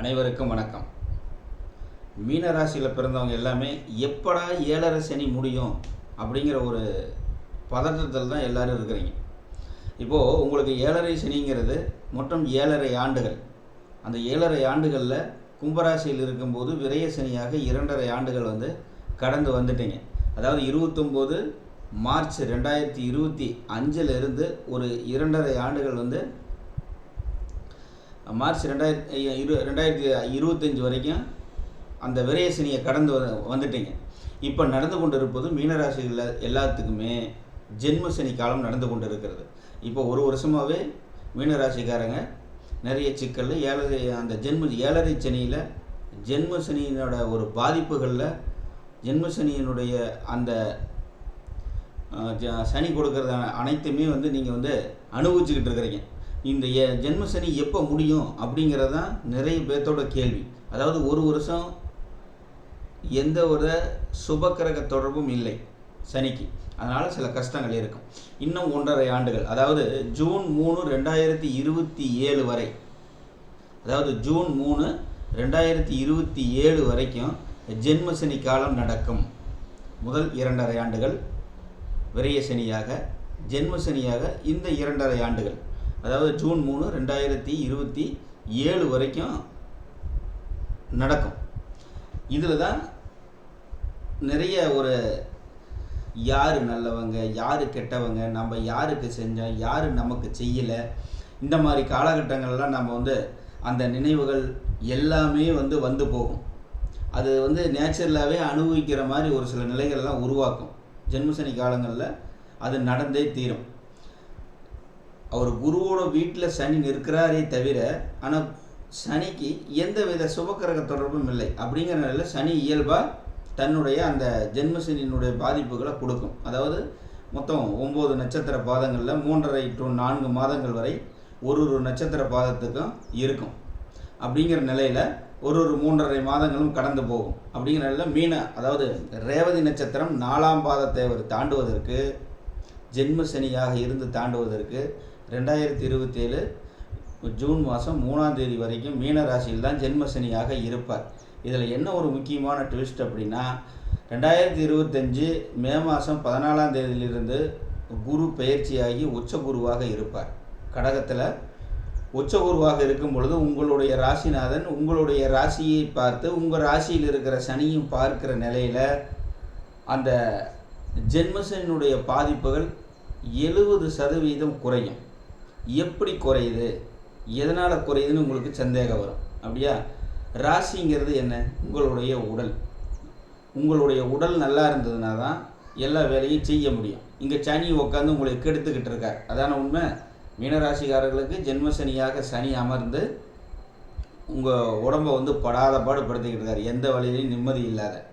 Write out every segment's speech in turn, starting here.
அனைவருக்கும் வணக்கம். மீனராசியில் பிறந்தவங்க எல்லாமே எப்படா ஏழரை சனி முடியும் அப்படிங்கிற ஒரு பதட்டத்தில் தான் எல்லோரும் இருக்கிறீங்க. இப்போது உங்களுக்கு ஏழரை சனிங்கிறது மொத்தம் ஏழரை ஆண்டுகள். அந்த ஏழரை ஆண்டுகளில் கும்பராசியில் இருக்கும்போது விரைய சனியாக இரண்டரை ஆண்டுகள் வந்து கடந்து வந்துட்டீங்க. அதாவது இருபத்தொம்போது மார்ச் ரெண்டாயிரத்தி இருபத்தி அஞ்சிலிருந்து ஒரு இரண்டரை ஆண்டுகள் வந்து மார்ச் ரெண்டாயிரத்தி இரு ரெண்டாயிரத்தி இருபத்தஞ்சி வரைக்கும் அந்த விரயசனியை கடந்து வ வந்துட்டீங்க. இப்போ நடந்து கொண்டு இருப்பது மீனராசிகளில் எல்லாத்துக்குமே ஜென்ம சனி காலம் நடந்து கொண்டு இருக்கிறது இப்போ ஒரு வருஷமாகவே மீனராசிக்காரங்க நிறைய சிக்கல் ஏழரை அந்த ஜென்ம ஏழரை சனியில் ஜென்மசனியினோட ஒரு பாதிப்புகளில் ஜென்ம சனியினுடைய அந்த ஜ- சனி கொடுக்கறத அனைத்துமே வந்து நீங்கள் வந்து அனுபவிச்சுக்கிட்டு இருக்கிறீங்க. இந்த எ- ஜென்ம சனி எப்போ முடியும் அப்படிங்கிறது தான் நிறைய பேர்த்தோட கேள்வி. அதாவது ஒரு வருஷம் எந்த ஒரு சுபக்கிரக தொடர்பும் இல்லை சனிக்கு. அதனால் சில கஷ்டங்கள் இருக்கும். இன்னும் ஒன்றரை ஆண்டுகள். அதாவது ஜூன் மூணு ரெண்டாயிரத்தி இருபத்தி ஏழு வரை. அதாவது ஜூன் மூணு ரெண்டாயிரத்தி இருபத்தி ஏழு வரைக்கும் ஜென்ம சனி காலம் நடக்கும். முதல் இரண்டரை ஆண்டுகள். விரைய சனியாக ஜென்ம சனியாக இந்த இரண்டரை ஆண்டுகள். அதாவது ஜூன் மூணு ரெண்டாயிரத்தி இருபத்தி ஏழு வரைக்கும் நடக்கும். இதில் தான் நிறைய ஒரு யார் நல்லவங்க யார் கெட்டவங்க நம்ம யாருக்கு செஞ்சோம் யார் நமக்கு செய்யலை இந்த மாதிரி காலகட்டங்கள்லாம் நம்ம வந்து அந்த நினைவுகள் எல்லாமே வந்து வந்து போகும். அது வந்து நேச்சுரலாகவே அனுபவிக்கிற மாதிரி ஒரு சில நிலைகள்லாம் உருவாக்கும். ஜென்மசனி காலங்களில் அது நடந்தே தீரும். அவர் குருவோட வீட்டில் சனி நிற்கிறாரே தவிர ஆனால் சனிக்கு எந்த வித சுபக்கிரக தொடர்பும் இல்லை. அப்படிங்கிற நிலையில் சனி இயல்பாக தன்னுடைய அந்த ஜென்மசனியினுடைய பாதிப்புகளை கொடுக்கும். அதாவது மொத்தம் ஒம்பது நட்சத்திர பாதங்களில் மூன்றரை டு நான்கு மாதங்கள் வரை ஒரு ஒரு நட்சத்திர பாதத்துக்கும் இருக்கும். அப்படிங்கிற நிலையில் ஒரு ஒரு மூன்றரை மாதங்களும் கடந்து போகும். அப்படிங்கிற நிலையில் மீன அதாவது ரேவதி நட்சத்திரம் நாலாம் பாதத்தை அவர் தாண்டுவதற்கு ஜென்ம சனியாக இருந்து தாண்டுவதற்கு ரெண்டாயிரத்தி இருபத்தேழு ஜூன் மாதம் மூணாம் தேதி வரைக்கும் மீன ராசியில் தான் ஜென்ம சனியாக இருப்பார். இதில் என்ன ஒரு முக்கியமான ட்விஸ்ட் அப்படின்னா ரெண்டாயிரத்தி இருபத்தஞ்சு மே மாதம் பதினாலாம் தேதியிலிருந்து குரு பயிற்சியாகி உச்ச குருவாக இருப்பார். கடகத்தில் உச்ச குருவாக இருக்கும் பொழுது உங்களுடைய ராசிநாதன் உங்களுடைய ராசியை பார்த்து உங்கள் ராசியில் இருக்கிற சனியும் பார்க்கிற நிலையில் அந்த ஜென்மசனுடைய பாதிப்புகள் எழுபது சதவீதம் குறையும். எப்படி குறையுது? எதனால் குறையுதுன்னு உங்களுக்கு சந்தேகம் வரும். அப்படியா? ராசிங்கிறது என்ன? உங்களுடைய உடல். உங்களுடைய உடல் நல்லா இருந்ததுனா தான் எல்லா வேலையும் செய்ய முடியும். இங்கே சனி உட்காந்து உங்களை கெடுத்துக்கிட்டு இருக்கார். அதான உண்மை? மீனராசிக்காரர்களுக்கு ஜென்மசனியாக சனி அமர்ந்து உங்கள் உடம்பை வந்து படாத பாடு படுத்திக்கிட்டு இருக்கார். எந்த வழியிலையும் நிம்மதி இல்லாத.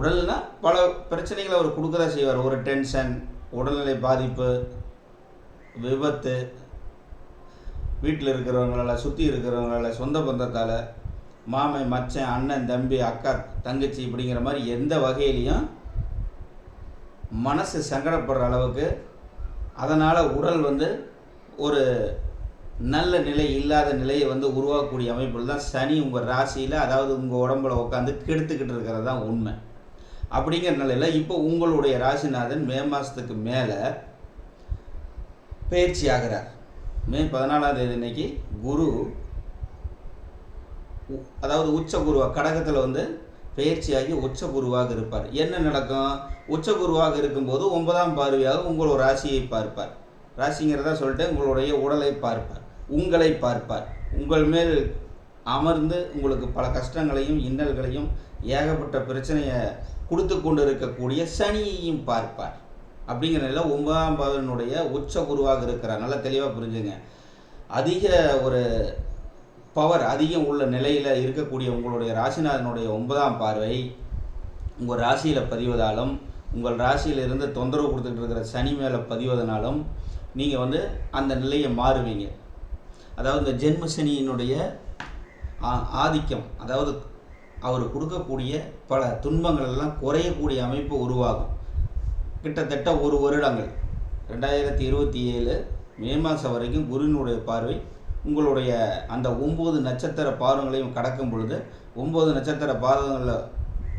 உடல்னா பல பிரச்சனைகளை அவர் கொடுக்க தான் செய்வார். ஒரு டென்ஷன் உடல்நிலை பாதிப்பு விபத்து. வீட்டில் இருக்கிறவங்களால சுற்றி இருக்கிறவங்களால சொந்த பந்தத்தால் மாமன் மச்சன் அண்ணன் தம்பி அக்கா தங்கச்சி இப்படிங்கிற மாதிரி எந்த வகையிலையும் மனசு சங்கடப்படுற அளவுக்கு அதனால் உடல் வந்து ஒரு நல்ல நிலை இல்லாத நிலையை வந்து உருவாக்கக்கூடிய அமைப்பில் தான் சனி உங்கள் ராசியில் அதாவது உங்கள் உடம்புல உட்காந்து கெடுத்துக்கிட்டு இருக்கிறது தான் உண்மை. அப்படிங்கிற நிலையில் இப்போ உங்களுடைய ராசிநாதன் மே மாதத்துக்கு மேலே பயிற்சி ஆகிறார் மே பதினாலாம் தேதி இன்னைக்கு குரு உ- அதாவது உச்ச குருவா கடகத்தில் வந்து பயிற்சியாகி உச்ச குருவாக இருப்பார். என்ன நடக்கும்? உச்ச குருவாக இருக்கும்போது ஒன்பதாம் பார்வையாக உங்களோட ராசியை பார்ப்பார். ராசிங்கிறதா சொல்லிட்டு உங்களுடைய உடலை பார்ப்பார். உங்களை பார்ப்பார். உங்கள் மேல் அமர்ந்து உங்களுக்கு பல கஷ்டங்களையும் இன்னல்களையும் ஏகப்பட்ட பிரச்சனையை கொடுத்து கொண்டு இருக்கக்கூடிய சனியையும் பார்ப்பார். அப்படிங்கிற நிலையில் ஒன்பதாம் பாவனுடைய உச்ச குருவாக இருக்கிறார். நல்லா தெளிவாக புரிஞ்சுங்க. அதிக ஒரு பவர் அதிகம் உள்ள நிலையில் இருக்கக்கூடிய உங்களுடைய ராசிநாதனுடைய ஒன்பதாம் பார்வை உங்கள் ராசியில் பதிவதாலும் உங்கள் ராசியில் இருந்து தொந்தரவு கொடுத்துட்டு இருக்கிற சனி மேலே பதிவதனாலும் நீங்கள் வந்து அந்த நிலையை மாறுவீங்க. அதாவது இந்த ஜென்ம சனியினுடைய ஆதிக்கம் அதாவது அவர் கொடுக்கக்கூடிய பல துன்பங்கள் எல்லாம் குறையக்கூடிய அமைப்பு உருவாகும். கிட்டத்தட்ட ஒரு வருடங்கள். ரெண்டாயிரத்தி இருபத்தி ஏழு மே மாதம் வரைக்கும் குருவினுடைய பார்வை உங்களுடைய அந்த ஒம்பது நட்சத்திர பாதங்களையும் கடக்கும் பொழுது ஒம்பது நட்சத்திர பாதங்களில்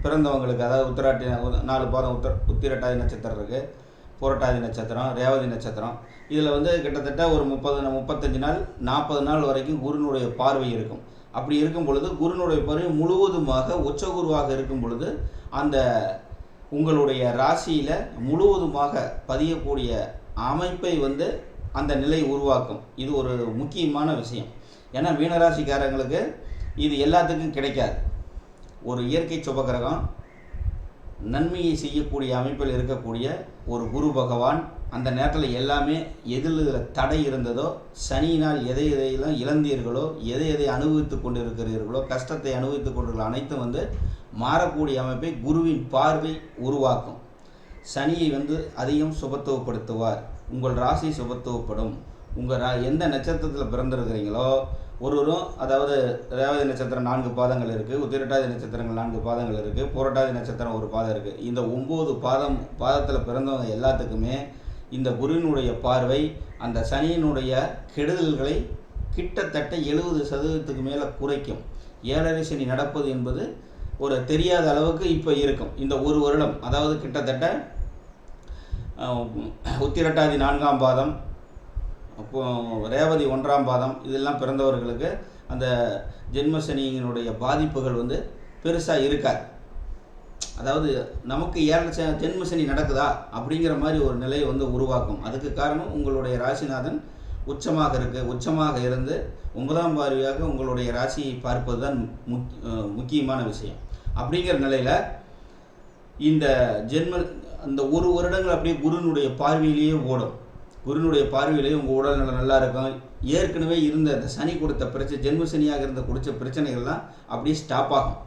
பிறந்தவங்களுக்கு அதாவது உத்திராட்டி நாலு பாதம் உத்திர உத்திரட்டாதி நட்சத்திரம் இருக்குது புரட்டாதி நட்சத்திரம் ரேவதி நட்சத்திரம். இதில் வந்து கிட்டத்தட்ட ஒரு முப்பது முப்பத்தஞ்சு நாள் நாற்பது நாள் வரைக்கும் குருனுடைய பார்வை இருக்கும். அப்படி இருக்கும் பொழுது குருனுடைய பார்வை முழுவதுமாக உச்ச குருவாக இருக்கும் பொழுது அந்த உங்களுடைய ராசியில் முழுவதுமாக பதியக்கூடிய அமைப்பை வந்து அந்த நிலை உருவாக்கும். இது ஒரு முக்கியமான விஷயம். ஏன்னா மீனராசிக்காரங்களுக்கு இது எல்லாத்துக்கும் கிடைக்காது. ஒரு இயற்கை சுபகிரகம் நன்மையை செய்யக்கூடிய அமைப்பில் இருக்கக்கூடிய ஒரு குரு பகவான் அந்த நேரத்தில் எல்லாமே எதில் தடை இருந்ததோ சனியினால் எதை எதையெல்லாம் இழந்தீர்களோ எதை எதை அனுபவித்து கொண்டு இருக்கிறீர்களோ கஷ்டத்தை அனுபவித்து கொண்டிருக்கிற அனைத்தும் வந்து மாறக்கூடிய அமைப்பை குருவின் பார்வை உருவாக்கும். சனியை வந்து அதிகம் சுபத்துவப்படுத்துவார். உங்கள் ராசி சுபத்துவப்படும். உங்கள் ரா எந்த நட்சத்திரத்தில் பிறந்திருக்கிறீங்களோ ஒருவரும் அதாவது ரேவதி நட்சத்திரம் நான்கு பாதங்கள் இருக்குது உத்திரட்டாதி நட்சத்திரங்கள் நான்கு பாதங்கள் இருக்குது புரட்டாதி நட்சத்திரம் ஒரு பாதம் இருக்குது இந்த ஒம்பது பாதம் பாதத்தில் பிறந்தவங்க எல்லாத்துக்குமே இந்த குருவினுடைய பார்வை அந்த சனியினுடைய கெடுதல்களை கிட்டத்தட்ட எழுபது சதவீதத்துக்கு மேலே குறைக்கும். ஏழரை சனி நடப்பது என்பது ஒரு தெரியாத அளவுக்கு இப்போ இருக்கும். இந்த ஒரு வருடம் அதாவது கிட்டத்தட்ட உத்திரட்டாதி நான்காம் பாதம் அப்போ ரேவதி ஒன்றாம் பாதம் இதெல்லாம் பிறந்தவர்களுக்கு அந்த ஜென்மசனியினுடைய பாதிப்புகள் வந்து பெருசாக இருக்காது. அதாவது நமக்கு ஏழு ஜென்மசனி நடக்குதா அப்படிங்கிற மாதிரி ஒரு நிலையை வந்து உருவாக்கும். அதுக்கு காரணம் உங்களுடைய ராசிநாதன் உச்சமாக இருக்குது உச்சமாக இருந்து ஒன்பதாம் பார்வையாக உங்களுடைய ராசியை பார்ப்பது தான் முக் முக்கியமான விஷயம். அப்படிங்கிற நிலையில் இந்த ஜென்ம அந்த ஒரு வருடங்கள் அப்படியே குருனுடைய பார்வையிலேயே ஓடும். குருனுடைய பார்வையிலேயே உங்கள் உடல்நலம் நல்லா இருக்கும். ஏற்கனவே இருந்த அந்த சனி கொடுத்த பிரச்சனை ஜென்ம சனியாக இருந்த குடித்த பிரச்சனைகள்லாம் அப்படியே ஸ்டாப் ஆகும்.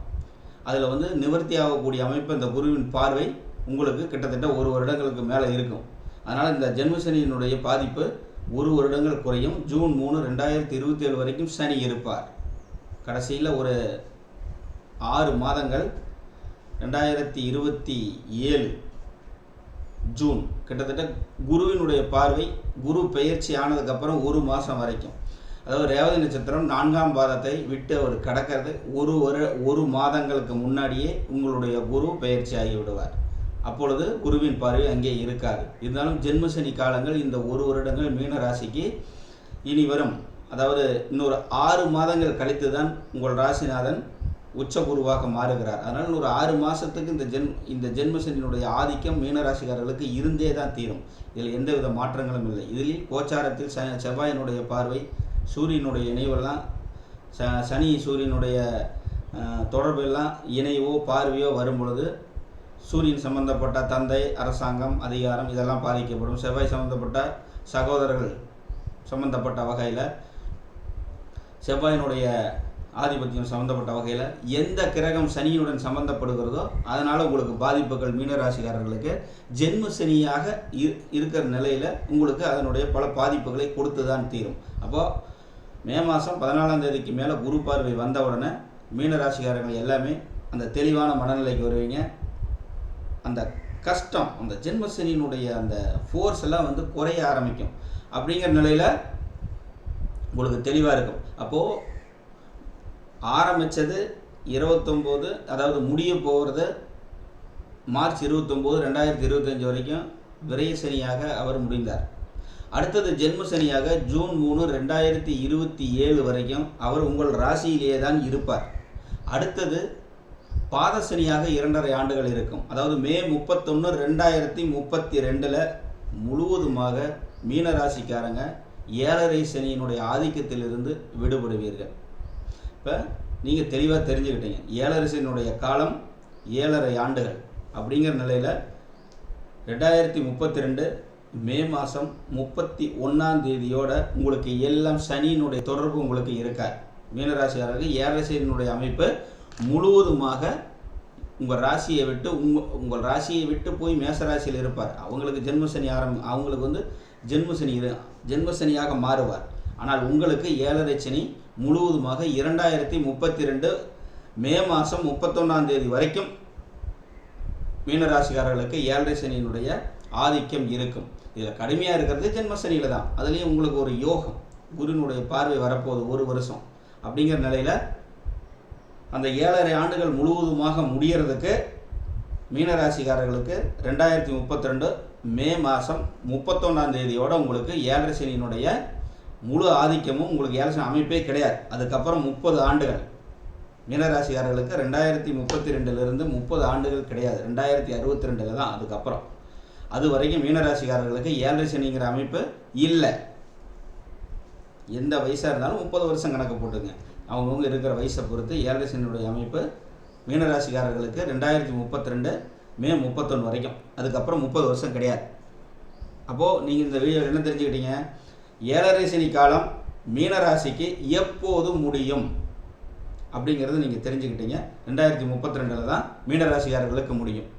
அதில் வந்து நிவர்த்தி ஆகக்கூடிய அமைப்பு இந்த குருவின் பார்வை உங்களுக்கு கிட்டத்தட்ட ஒரு வருடங்களுக்கு மேலே இருக்கும். அதனால் இந்த ஜென்ம சனியினுடைய பாதிப்பு ஒரு வருடங்கள் குறையும். ஜூன் மூணு ரெண்டாயிரத்தி இருபத்தி ஏழு வரைக்கும் சனி இருப்பார். கடைசியில் ஒரு ஆறு மாதங்கள் ரெண்டாயிரத்தி இருபத்தி ஏழு ஜூன். கிட்டத்தட்ட குருவினுடைய பார்வை குரு பயிற்சி ஆனதுக்கப்புறம் ஒரு மாதம் வரைக்கும். அதாவது ரேவதி நட்சத்திரம் நான்காம் பாதத்தை விட்டு அவர் கடக்கிறது. ஒரு ஒரு ஒரு மாதங்களுக்கு முன்னாடியே உங்களுடைய குரு பயிற்சி ஆகிவிடுவார் அப்பொழுது குருவின் பார்வை அங்கே இருக்காது. இருந்தாலும் ஜென்மசனி காலங்கள் இந்த ஒரு வருடங்கள் மீன ராசிக்கு இனி வரும். அதாவது இன்னொரு ஆறு மாதங்கள் கழித்து தான் உங்கள் ராசிநாதன் உச்ச குருவாக மாறுகிறார். அதனால் ஒரு ஆறு மாதத்துக்கு இந்த ஜென் இந்த ஜென்மசனியினுடைய ஆதிக்கம் மீனராசிக்காரர்களுக்கு இருந்தே தான் தீரும். இதில் எந்தவித மாற்றங்களும் இல்லை. இதில் கோச்சாரத்தில் ச செவ்வாயினுடைய பார்வை சூரியனுடைய இணைவெல்லாம் ச சனி சூரியனுடைய தொடர்பு எல்லாம் இணைவோ பார்வையோ வரும் பொழுது சூரியன் சம்பந்தப்பட்ட தந்தை அரசாங்கம் அதிகாரம் இதெல்லாம் பாதிக்கப்படும். செவ்வாய் சம்பந்தப்பட்ட சகோதரர்கள் சம்பந்தப்பட்ட வகையில் செவ்வாயினுடைய ஆதிபத்தியம் சம்மந்தப்பட்ட வகையில் எந்த கிரகம் சனியுடன் சம்மந்தப்படுகிறதோ அதனால் உங்களுக்கு பாதிப்புகள் மீனராசிக்காரர்களுக்கு ஜென்ம சனியாக இருக்கிற நிலையில் உங்களுக்கு அதனுடைய பல பாதிப்புகளை கொடுத்து தான் தீரும். அப்போது மே மாதம் பதினாலாம் தேதிக்கு மேலே குரு பார்வை வந்த உடனே மீனராசிக்காரர்கள் எல்லாமே அந்த தெளிவான மனநிலைக்கு வருவீங்க. அந்த கஷ்டம் அந்த ஜென்மசனியினுடைய அந்த ஃபோர்ஸ் எல்லாம் வந்து குறைய ஆரம்பிக்கும். அப்படிங்கிற நிலையில் உங்களுக்கு தெளிவாக இருக்கும். அப்போது ஆரம்பித்தது இருபத்தொம்போது அதாவது முடிய போகிறது மார்ச் இருபத்தொம்போது ரெண்டாயிரத்தி இருபத்தஞ்சி வரைக்கும் விரயசனியாக அவர் முடிந்தார். அடுத்தது ஜென்ம சனியாக ஜூன் மூணு ரெண்டாயிரத்தி இருபத்தி ஏழு வரைக்கும் அவர் உங்கள் ராசியிலேயே தான் இருப்பார். அடுத்தது பாதசனியாக இரண்டரை ஆண்டுகள் இருக்கும். அதாவது மே முப்பத்தொன்று ரெண்டாயிரத்தி முப்பத்தி ரெண்டில் முழுவதுமாக மீனராசிக்காரங்க ஏழரை சனியினுடைய ஆதிக்கத்திலிருந்து விடுபடுவீர்கள். இப்போ நீங்கள் தெளிவாக தெரிஞ்சுக்கிட்டீங்க. ஏழரை சனியினுடைய காலம் ஏழரை ஆண்டுகள் அப்படிங்கிற நிலையில் ரெண்டாயிரத்தி முப்பத்தி ரெண்டு மே மாதம் முப்பத்தி ஒன்றாம் தேதியோட உங்களுக்கு எல்லாம் சனியினுடைய தொடர்பு உங்களுக்கு இருக்காது மீனராசிக்காரர்கள் ஏழரை சனியினுடைய அமைப்பு முழுவதுமாக உங்கள் ராசியை விட்டு உங்கள் உங்கள் ராசியை விட்டு போய் மேசராசியில் இருப்பார். அவங்களுக்கு ஜென்மசனி ஆரம்பி அவங்களுக்கு வந்து ஜென்மசனி ஜென்மசனியாக மாறுவார். ஆனால் உங்களுக்கு ஏழரை சனி முழுவதுமாக இரண்டாயிரத்தி முப்பத்தி ரெண்டு மே மாதம் முப்பத்தொன்னாம் தேதி வரைக்கும் மீனராசிக்காரர்களுக்கு ஏழரை சனியினுடைய ஆதிக்கம் இருக்கும். இதில் கடுமையாக இருக்கிறது ஜென்மசனியில் தான். அதுலேயும் உங்களுக்கு ஒரு யோகம் குருனுடைய பார்வை வரப்போகுது ஒரு வருஷம். அப்படிங்கிற நிலையில் அந்த ஏழரை ஆண்டுகள் முழுவதுமாக முடியறதுக்கு மீனராசிக்காரர்களுக்கு ரெண்டாயிரத்தி முப்பத்தி ரெண்டு மே மாதம் முப்பத்தொன்னாம் தேதியோட உங்களுக்கு ஏழரை சனியினுடைய முழு ஆதிக்கமும் உங்களுக்கு ஏழரை சனி அமைப்பே கிடையாது. அதுக்கப்புறம் முப்பது ஆண்டுகள். மீனராசிக்காரர்களுக்கு ரெண்டாயிரத்தி முப்பத்தி ரெண்டுலேருந்து முப்பது ஆண்டுகள் கிடையாது. ரெண்டாயிரத்தி அறுபத்தி ரெண்டில் தான் அதுக்கப்புறம். அது வரைக்கும் மீனராசிக்காரர்களுக்கு ஏழரை சனிங்கிற அமைப்பு இல்லை. எந்த வயசாக இருந்தாலும் முப்பது வருஷம் கணக்கு போட்டுங்க. அவங்கவுங்க இருக்கிற வயசை பொறுத்து ஏழரை சனியுடைய அமைப்பு மீனராசிக்காரர்களுக்கு ரெண்டாயிரத்தி முப்பத்தி ரெண்டு மே முப்பத்தொன்று வரைக்கும். அதுக்கப்புறம் முப்பது வருஷம் கிடையாது. அப்போது நீங்கள் இந்த வீடியோ என்ன தெரிஞ்சுக்கிட்டீங்க? ஏழரை சனி காலம் மீனராசிக்கு எப்போது முடியும்? அப்படிங்கிறது நீங்கள் தெரிஞ்சுக்கிட்டீங்க. ரெண்டாயிரத்தி முப்பத்தி ரெண்டில் தான் மீனராசிக்காரர்களுக்கு முடியும்.